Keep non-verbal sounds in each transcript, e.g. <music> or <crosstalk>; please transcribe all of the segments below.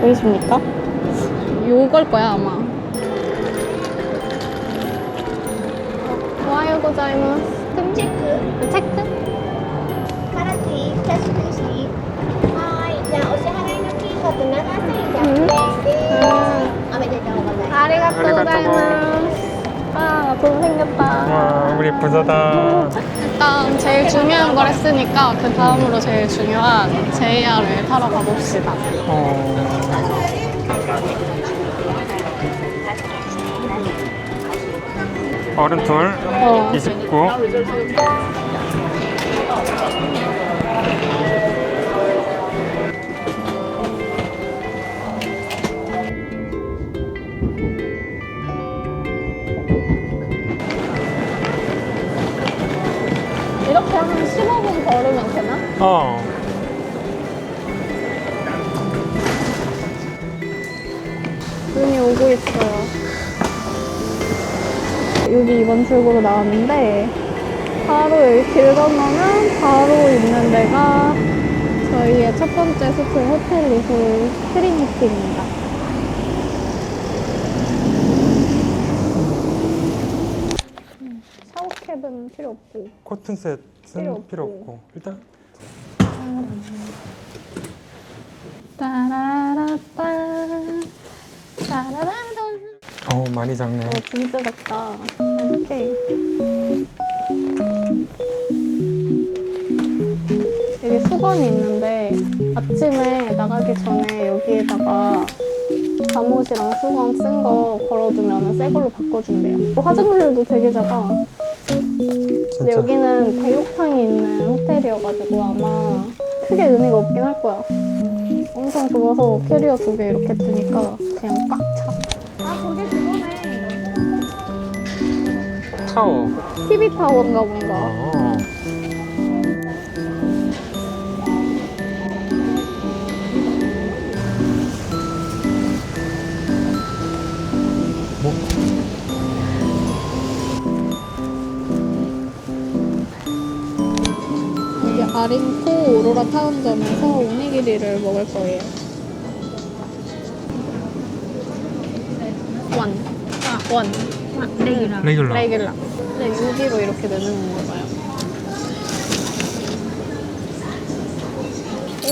보이십니까? 요걸 거야 아마. 오하요 고자이마스. 금체크. 체크? 파란티 테스트시. 하이. 나 옷이 하나의 피가 끝나가세요. 아리가또 고자이마스. 아, 돈 생겼다. 와, 아, 우리 부자다. <laughs> 일단 제일 중요한 걸 했으니까 그 다음으로 제일 중요한 JR을 타러 가봅시다. 어. 어른 둘, 어. 29. 한 15분 걸으면 되나? 어. 눈이 오고 있어요. 여기 이번 출구로 나왔는데 바로 여기 길 건너면 바로 있는 데가 저희의 첫 번째 스쿨 호텔 리솔 트리니티입니다. 음, 샤워캡은 필요 없고 코튼 셋은 필요 필요, 없고. 없고. 일단 따라라따 따라라라 어 많이 작네. 어 진짜 작다 이렇게 여기 수건이 있는데 아침에 나가기 전에 여기에다가 잠옷이랑 수건 쓴 거 걸어두면 새 걸로 바꿔준대요 화장실도 되게 작아 근데. 여기는 대욕탕이 있는 호텔이어가지고 아마 크게 의미가 없긴 할 거야 엄청 좋아서 캐리어 두 개 이렇게 두니까 그냥 꽉 차. 아, 저게 그거네. 타워. TV 타워인가 본가. 어. 아린코 오로라 타운점에서 오니기리를 먹을 거예요. 원. 아, 원. 레귤라. 레귤라. 레귤라. 네, 유기로 이렇게 내는 건가 봐요.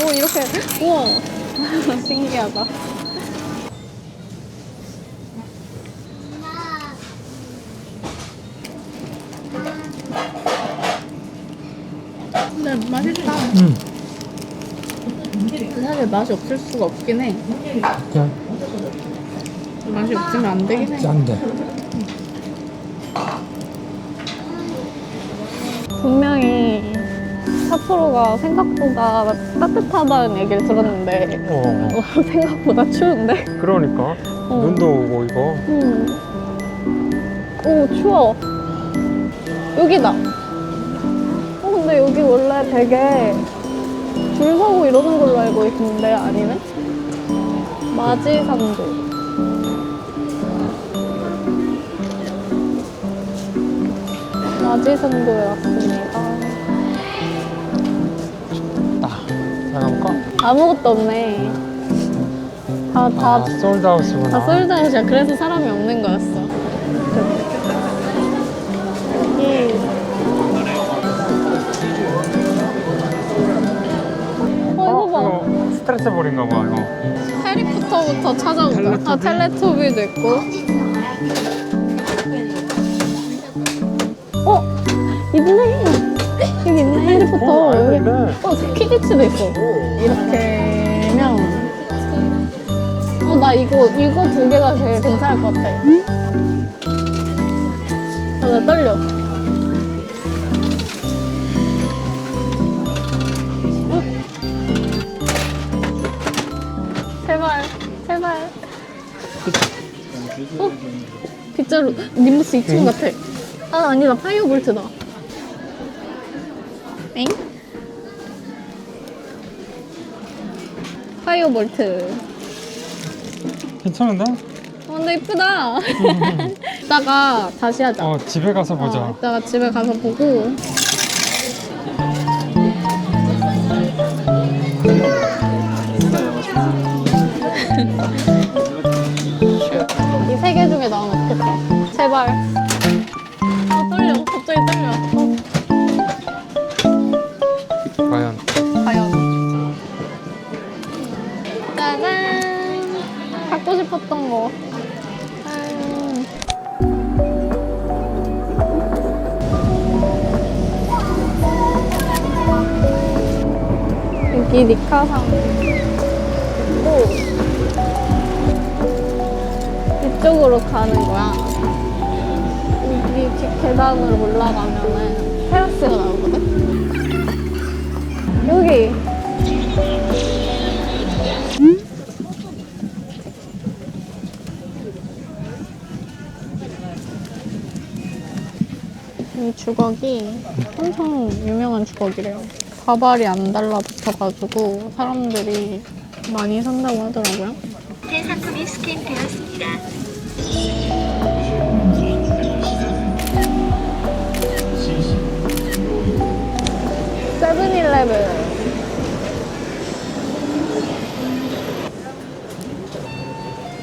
오, 이렇게. 우와. <laughs> 신기하다. 근데 맛있다. 응. 사실 맛이 없을 수가 없긴 해. 그냥 맛이 없으면 안 되긴 해. 짠데. 분명히 삿포로가 생각보다 따뜻하다는 얘기를 들었는데 어. 어, 생각보다 추운데? 그러니까 어. 눈도 오고 이거. 음. 오 추워. 여기다. 어 근데 여기 원래 되게 줄 서고 이러는 걸로 알고 있는데 아니네? 마지산도. 마지산도에 왔습니다. 딱. 나가볼까? 아무것도 없네. 다, 다, 아, 솔드아웃이구나. 다 솔드아웃이야. 그래서 사람이 없는 거였어. 볼인가 봐 이거. 해리포터부터 찾아보자. 아, 텔레토비도 있고. 어? 있네. 여기 있네, 해리포터. 어, 알고 여기. 어, 퀴디츠도 있어. 이렇게면. 어, 나 이거, 이거 두 개가 제일 괜찮을 것 같아. 어, 나 떨려. 어? 빗자루 님부스 2층 같아. 아 아니다 파이어볼트다. 엥? 파이어볼트. 괜찮은데? 어, 근데 이쁘다. <laughs> 이따가 다시 하자. 어 집에 가서 보자. 어, 이따가 집에 가서 보고. 니카상 있고 이쪽으로 가는 거야. 여기 뒷 계단으로 올라가면은 테라스가 나오거든. 여기. 이 주걱이 엄청 유명한 주걱이래요. 가발이 안 달라붙어 가지고 사람들이 많이 산다고 하더라고요. 새 상품이 스캔되었습니다. 세븐일레븐.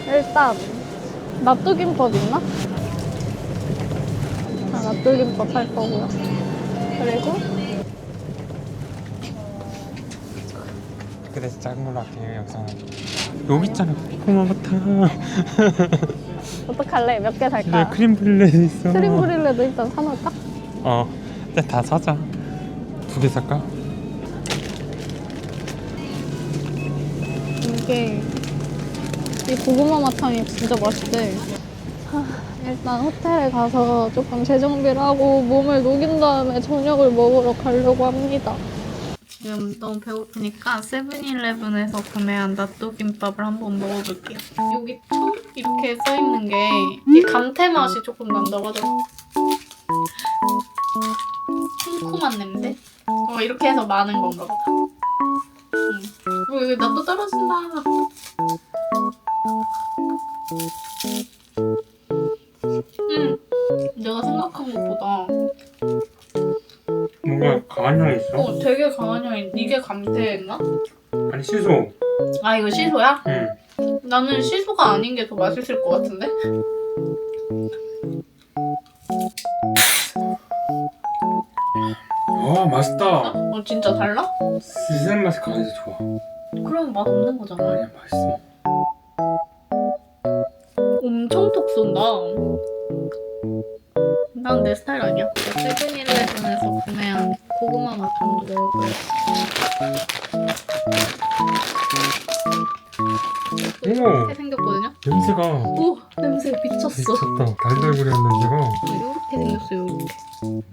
일단 낫또김밥 있나? 아, 낫또김밥 할 거고요. 그리고 그래서 작은 걸로 할게요 영상은. 여기 있잖아 고마웠다. <laughs> 어떡할래? 몇개네 살까? 크림 블레 있어. 크림 브릴레도 일단 사놓을까? 어, 일단 다 사자. 두 개 살까? 이게 이 고구마 마탕이 진짜 맛있대. 하, 일단 호텔에 가서 조금 재정비를 하고 몸을 녹인 다음에 저녁을 먹으러 가려고 합니다. 지금 너무 배고프니까 세븐일레븐에서 구매한 낫또김밥을 한번 먹어볼게요. 여기 초 이렇게 써있는 게 이 감태 맛이 조금 난다고 하더라고. 쿰쿰한 냄새? 어 이렇게 해서 많은 건가 보다. 응. 어 여기 낫또 떨어진다. 응. 내가 생각한 것보다 뭔가 강한 향이 있어. 어 되게 강한 향이 이게 감태인가? 아니 시소. 아 이거 시소야? 응. 나는 시소가 아닌 게 더 맛있을 것 같은데? 아 맛있다. 어 진짜 달라? 시샘 맛이 강해서 좋아. 그럼 맛 없는 거잖아 아니야 맛있어. 엄청 톡 쏜다 난 내 스타일 아니야? 세븐일레븐에서 구매한 고구마 마탕도 먹어볼게 이렇게 생겼거든요? 냄새가 오 냄새 미쳤어. 미쳤다. 달달구리한 냄새가. 이렇게 생겼어요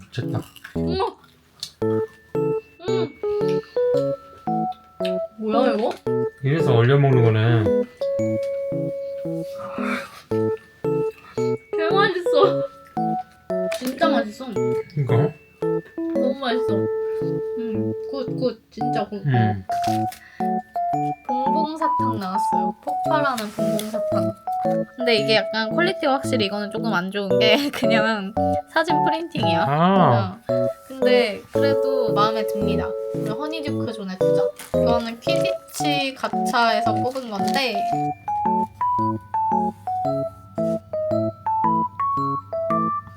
미쳤다. 어머 이게 약간 퀄리티가 확실히 이거는 조금 안 좋은 게 <laughs> 그냥 사진 프린팅이야. 아. 어. 근데 그래도 마음에 듭니다. 허니듀크 존의 두자. 이거는 퀴디치 가차에서 뽑은 건데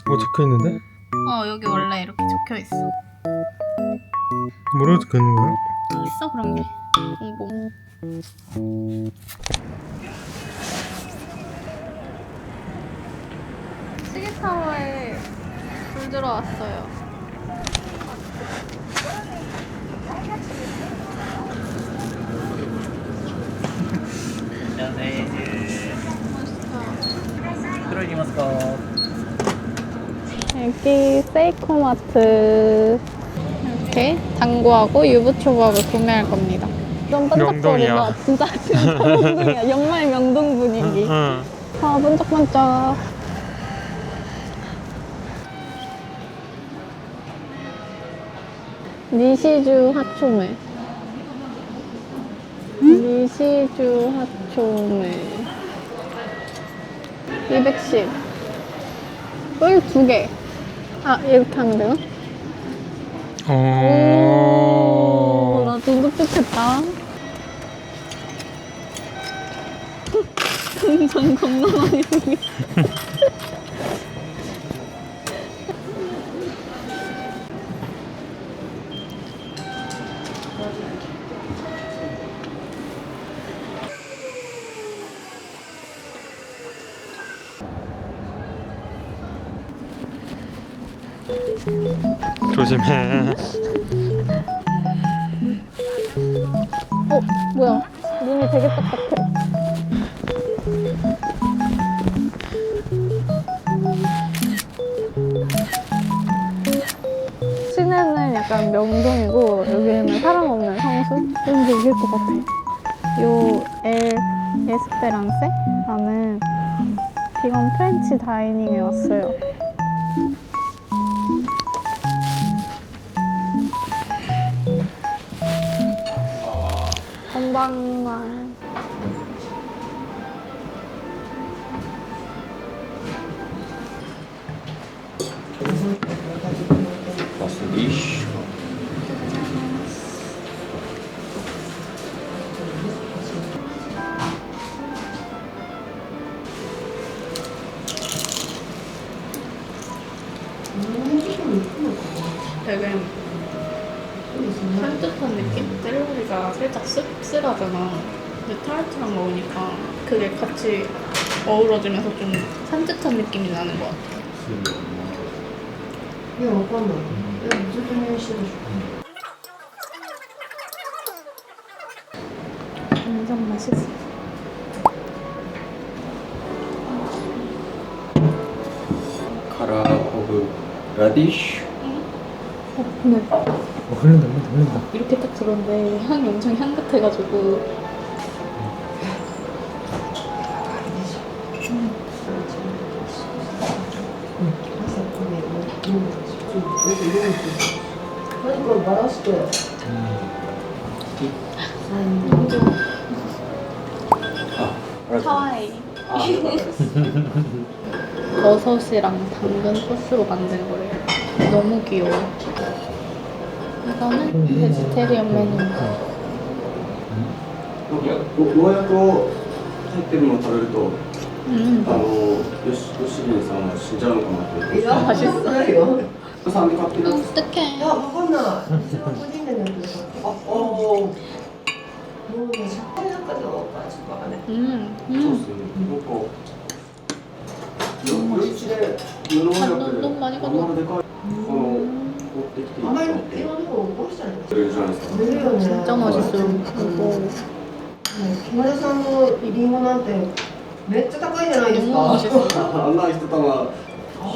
뭐 적혀 있는데? 어 여기 원래 이렇게 적혀 있어. 뭐라고 적혀 있는 거야? 있어 그런 게. 봉봉. 시계타워에 불 들어왔어요. 여기 세이코마트 이렇게 당구하고 유부초밥을 구매할 겁니다. 좀. 명동이야. 진짜 진짜 명동이야. <laughs> 연말 명동 분위기. 응. 아 반짝반짝. 니시주 하초메. 니시주 하초물 210꿀두 개. 아 이렇게 하면 되나? 오, 오. 나 등급됐겠다. 동전 겁나 많이 생겼 조심해. 어, 뭐야? 눈이 되게 딱딱해. 시내는 약간 명동이고 여기는 사람 없는 성수? 왠지 이길 것 같아. 요 엘 에스페랑세라는 비건 프렌치 다이닝에 왔어요. 건 그게 같이 어우러지면서 좀 산뜻한 느낌이 나는 것 같아요. 야, 오빠는 야, 무슨 소리 싫어? 완전 맛있어. 카라 오브 라디쉬 어, 근데 어, 흘른다, 흘른다, 흘른다. 이렇게 딱 들었는데 향이 엄청 향긋해가지고 何これバラして。 하와이 아, 버섯이랑 당근 소스로 만든 거래요. 너무 귀여워. 이거는 베지테리언 메뉴인가? 農薬を入ってるのを食べると、 음, あの、よし、よしりんさんは死んじゃうのかなって。いや、マジっすないよ。お子 さん。で買ってるんですか。い。や、わかんない。私は個人でなん。あ、あもうね、しっかどうか、ちわかん。ない。うん。そうっすね。なん。か。夜市で。夜の。ん。まりか。あまり、今の、起こしたで。か。出るよね。っちゃ味。木村さん。のりん。ごなん。て。めっちゃ高いじゃないですか。あん。な一玉。 あ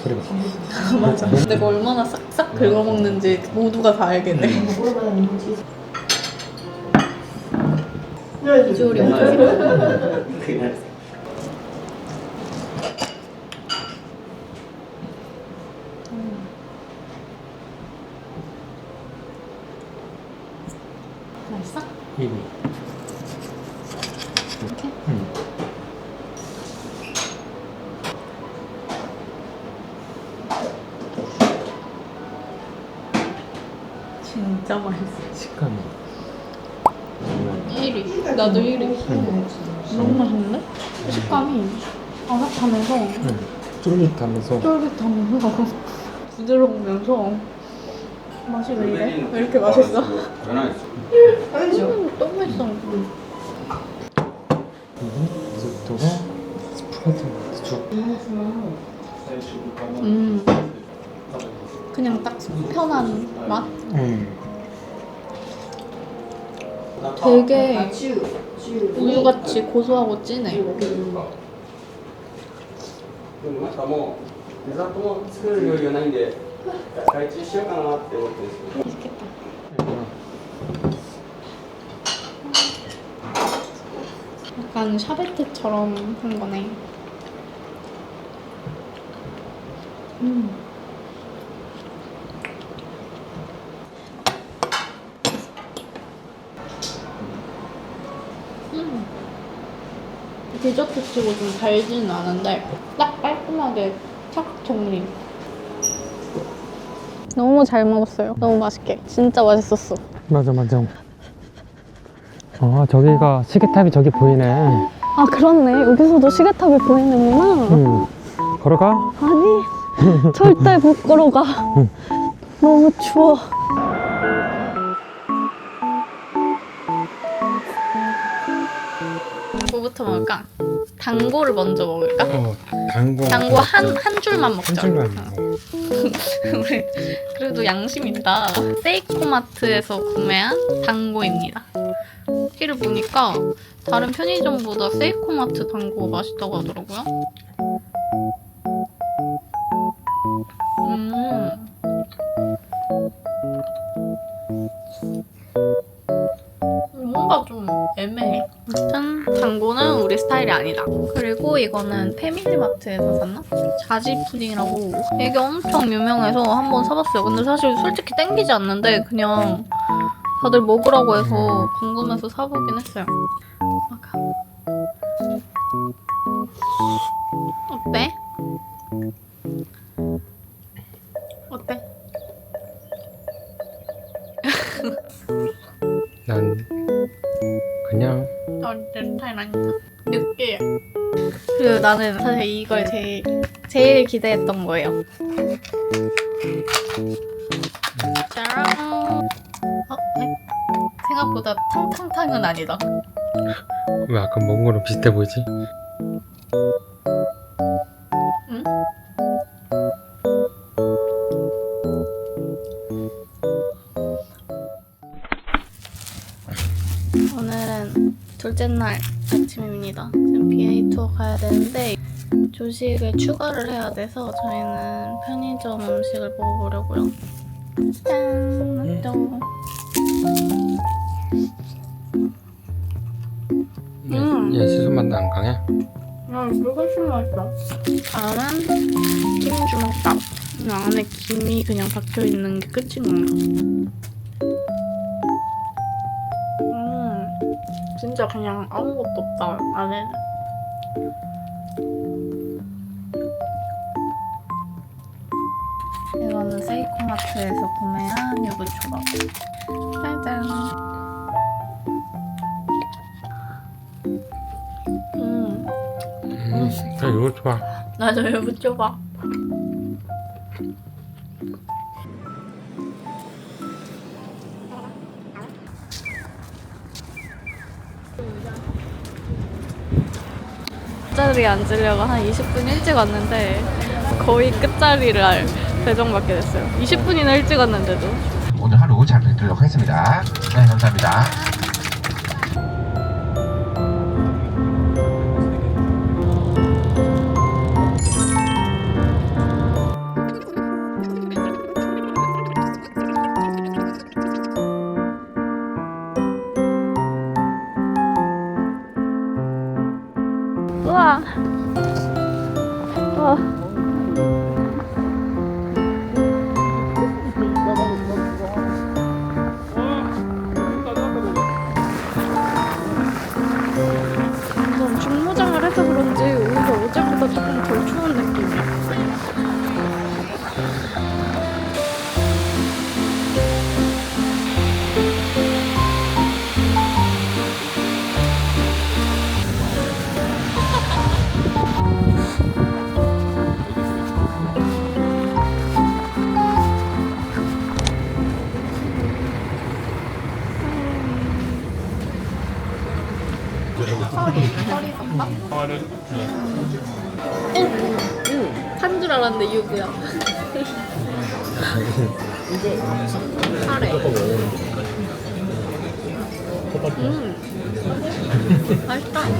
소리가. <laughs> 맞아. 내가 얼마나 싹싹 긁어먹는지 모두가 다 알겠네. 음. 비주얼이 그날 음. 맛있어? 이미. 쫄깃하면서 쫄깃하면서 부드러우면서 맛이 왜 이래? 왜 이렇게 맛있어? 변화했어. 아니죠. 음, 너무 맛있어. 음. 이제부터가 스프라이트 맥주. 음. 그냥 딱 편한 맛? 음. 되게 아, 우유같이 고소하고 진해. 음. でもなんかもうデザートも作る余裕がないんで外注しようかなって思ってるんですけど 약간 샤베트처럼 한 거네. 음. 음. 치고 좀 달지는 않은데 딱 깔끔하게 착 정리. 너무 잘 먹었어요. 너무 맛있게. 진짜 맛있었어. 맞아 맞아 아 저기가 시계탑이 저기 보이네 아 그렇네. 여기서도 시계탑이 보이는구나. 응 걸어가? 아니 절대 못 걸어가. 너무 추워. 뭐부터 먹을까? 당고를 먼저 먹을까? 어 당고 당고 한, 한 줄만 먹자. 한 줄만 먹어 <laughs> 우리 그래도 양심 있다. 세이코마트에서 구매한 당고입니다. 후기를 보니까 다른 편의점보다 세이코마트 당고가 맛있다고 하더라고요. 음. 아니다. 그리고 이거는 패밀리마트에서 샀나? 자지 푸딩이라고 이게 엄청 유명해서 한번 사봤어요. 근데 사실 솔직히 땡기지 않는데 그냥 다들 먹으라고 해서 궁금해서 사보긴 했어요. 아까. 어때? 어때? 난 그냥 어, 내 스타일 아니다. 느끼해. 그리고 나는 사실 이걸 제일 제일 기대했던 거예요. 짜란. 어, 네? 생각보다 탕탕탕은 아니다. 왜 아까 먹은 거랑 비슷해 보이지? 응? 오늘은 둘째 날 아침입니다. 지금 BA 투어 가야 되는데 조식을 추가를 해야 돼서 저희는 편의점 음식을 먹어보려고요. 짠! 또. 음. 얘 수수 맛도 안 강해? 야, 이거 훨씬 맛있다. 다음은 김 주먹밥. 이 안에 김이 그냥 박혀 있는 게 끝인 건가? 진짜 그냥 아무것도 없다 안에는. 이거는 세이코마트에서 구매한 유부 초밥. 짜잔. 음. 음, 야 이거 좋아 나도 유부 초밥. 끝자리에 앉으려고 한 20분 일찍 왔는데 거의 끝자리를 알- 배정받게 됐어요. 20분이나 일찍 왔는데도. 오늘 하루 잘 뵙도록 하겠습니다. 네, 감사합니다.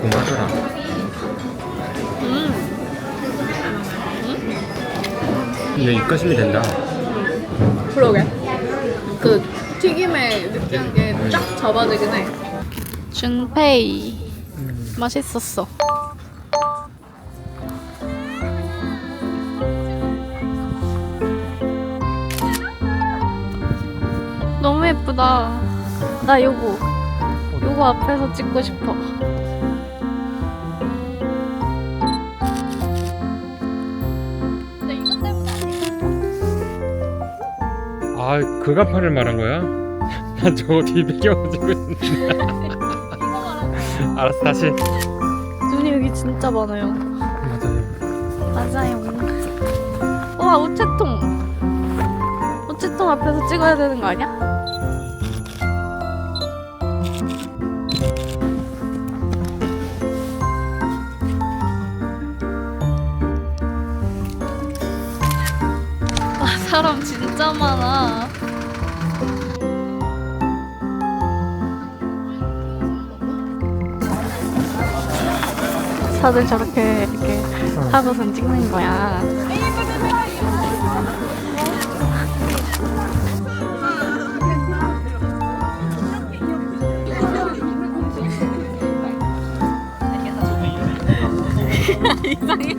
다. 매콤하더라. 이제 입가심이 된다. 그러게. 그 튀김의 느끼한 게 쫙 잡아지긴 해. 준페이. 맛있었어. 너무 예쁘다. 나 요거. 요거 앞에서 찍고 싶어. 아, 그 간판을 말한 거야? <laughs> 난 저거 뒤 배경지고 있는데. <laughs> 알았어, 다시. 눈이 여기 진짜 많아요. 맞아요. 맞아요. 우와 우체통. 우체통 앞에서 찍어야 되는 거 아니야? 진짜 많아. 다들 저렇게 이렇게 하고선 찍는 거야. <laughs> 이상해.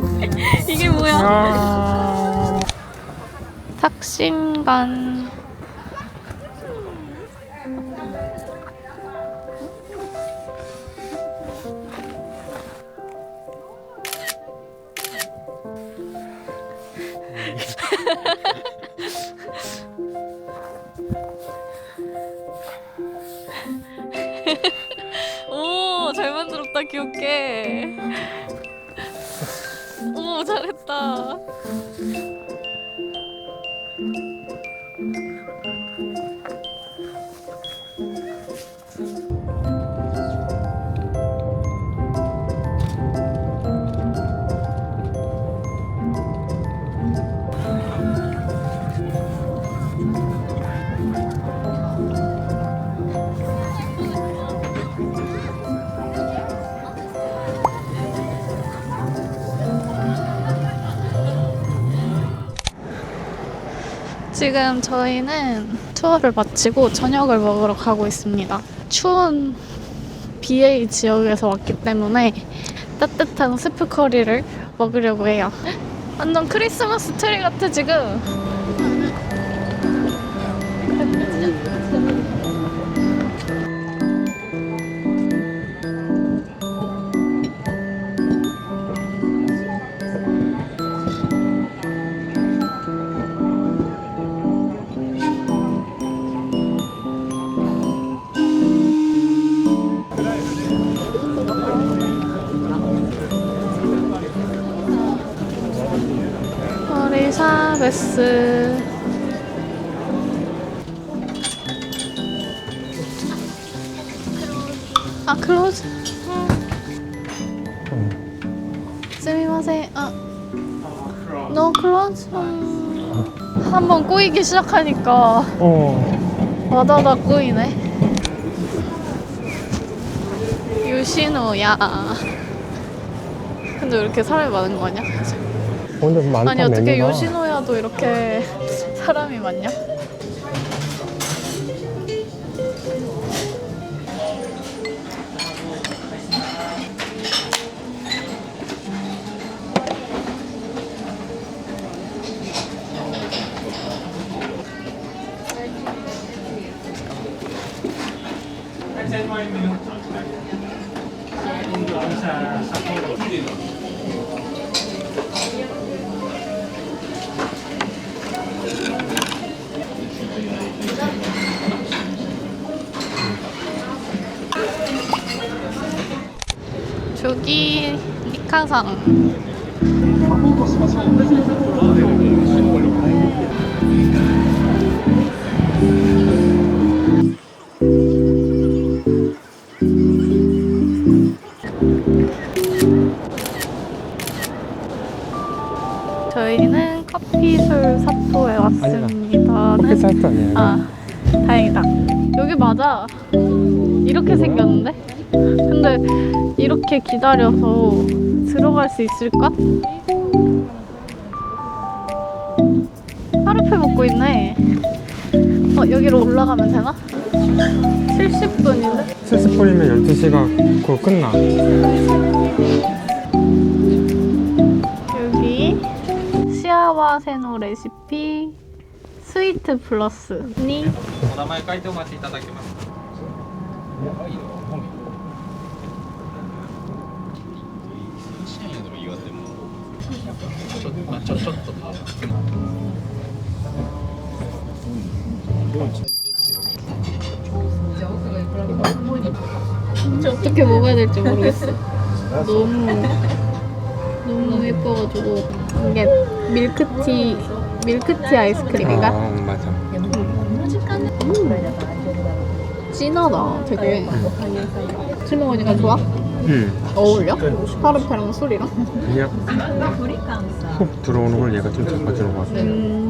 이게 뭐야? 탁심반. 지금 저희는 투어를 마치고 저녁을 먹으러 가고 있습니다. 추운 BA 지역에서 왔기 때문에 따뜻한 스프 커리를 먹으려고 해요. 완전 크리스마스 트리 같아 지금. 머리샤베스 아 클로즈? 스미마세 아. 노 클로즈? 한번 꼬이기 시작하니까 어. 와다다 꼬이네. 유신호야. 근데 왜 이렇게 사람이 많은 거 아니야? 근데 많다, 아니 어떻게 메뉴가. 요시노야도 이렇게 사람이 많냐? 니카상. 저희는 커피술 사토에 왔습니다. 커피 사이트 아니에요? 아, 다행이다. 여기 맞아. 이렇게 생겼는데? 근데 이렇게 기다려서 들어갈 수 있을까? 파르페 먹고 있네. 어, 여기로 올라가면 되나? 70분인데? 70분이면 12시가 곧 끝나. 여기 시아와세노 레시피 스위트 플러스니 お名前書いてお待ちいただけますか 진짜 어떻게 먹어야 될지 모르겠어. 너무 너무 예뻐가지고 이게 밀크티 밀크티 아이스크림인가? 아, 맞아. 진하다, 되게. 술 먹으니까 좋아? 응. 어울려? 파르페랑 술이랑? 그냥 훅 들어오는 걸 얘가 좀 잡아주는 것 같아. 음,